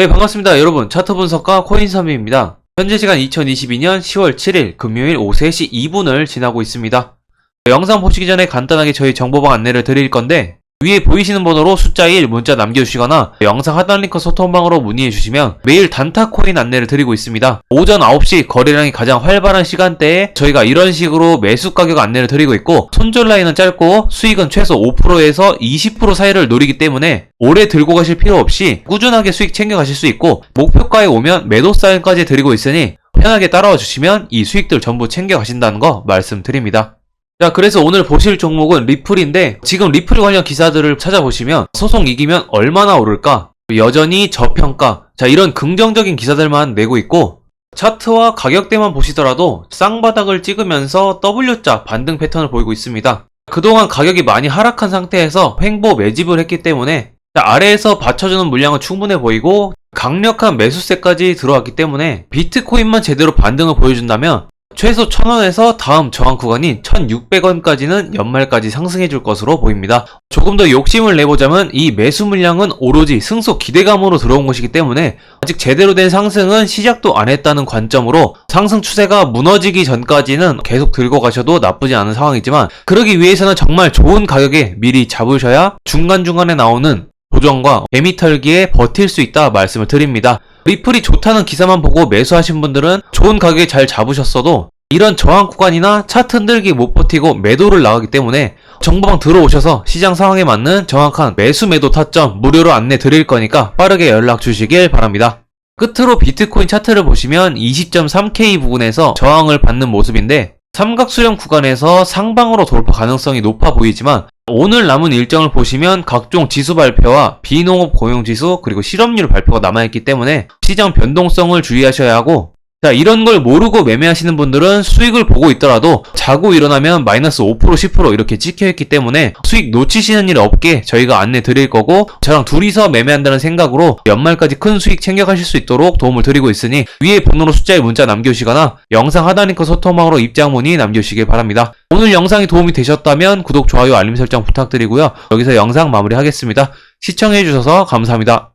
네, 반갑습니다. 여러분, 차트 분석가 코인섬입니다. 현재 시간 2022년 10월 7일 금요일 오후 3시 2분을 지나고 있습니다. 영상 보시기 전에 간단하게 저희 정보방 안내를 드릴 건데, 위에 보이시는 번호로 숫자 1 문자 남겨주시거나 영상 하단 링크 소통방으로 문의해 주시면 매일 단타 코인 안내를 드리고 있습니다. 오전 9시 거래량이 가장 활발한 시간대에 저희가 이런 식으로 매수 가격 안내를 드리고 있고 손절 라인은 짧고 수익은 최소 5%에서 20% 사이를 노리기 때문에 오래 들고 가실 필요 없이 꾸준하게 수익 챙겨 가실 수 있고 목표가에 오면 매도 사인까지 드리고 있으니 편하게 따라와 주시면 이 수익들 전부 챙겨 가신다는 거 말씀드립니다. 자, 그래서 오늘 보실 종목은 리플인데, 지금 리플 관련 기사들을 찾아보시면, 소송 이기면 얼마나 오를까? 여전히 저평가. 자, 이런 긍정적인 기사들만 내고 있고, 차트와 가격대만 보시더라도 쌍바닥을 찍으면서 W자 반등 패턴을 보이고 있습니다. 그동안 가격이 많이 하락한 상태에서 횡보 매집을 했기 때문에, 자, 아래에서 받쳐주는 물량은 충분해 보이고, 강력한 매수세까지 들어왔기 때문에, 비트코인만 제대로 반등을 보여준다면, 최소 1000원에서 다음 저항 구간인 1600원까지는 연말까지 상승해 줄 것으로 보입니다. 조금 더 욕심을 내보자면 이 매수 물량은 오로지 승소 기대감으로 들어온 것이기 때문에 아직 제대로 된 상승은 시작도 안 했다는 관점으로 상승 추세가 무너지기 전까지는 계속 들고 가셔도 나쁘지 않은 상황이지만 그러기 위해서는 정말 좋은 가격에 미리 잡으셔야 중간중간에 나오는 조정과 애미털기에 버틸 수 있다 말씀을 드립니다. 리플이 좋다는 기사만 보고 매수하신 분들은 좋은 가격에 잘 잡으셨어도 이런 저항 구간이나 차트 흔들기 못 버티고 매도를 나가기 때문에 정보방 들어오셔서 시장 상황에 맞는 정확한 매수 매도 타점 무료로 안내 드릴 거니까 빠르게 연락 주시길 바랍니다. 끝으로 비트코인 차트를 보시면 20.3K 부근에서 저항을 받는 모습인데 삼각수렴 구간에서 상방으로 돌파 가능성이 높아 보이지만 오늘 남은 일정을 보시면 각종 지수 발표와 비농업 고용 지수 그리고 실업률 발표가 남아있기 때문에 시장 변동성을 주의하셔야 하고 자 이런 걸 모르고 매매하시는 분들은 수익을 보고 있더라도 자고 일어나면 마이너스 5% 10% 이렇게 찍혀있기 때문에 수익 놓치시는 일 없게 저희가 안내 드릴 거고 저랑 둘이서 매매한다는 생각으로 연말까지 큰 수익 챙겨가실 수 있도록 도움을 드리고 있으니 위에 번호로 숫자에 문자 남겨주시거나 영상 하단 링크 소통방으로 입장 문의 남겨주시길 바랍니다. 오늘 영상이 도움이 되셨다면 구독, 좋아요, 알림 설정 부탁드리고요. 여기서 영상 마무리하겠습니다. 시청해주셔서 감사합니다.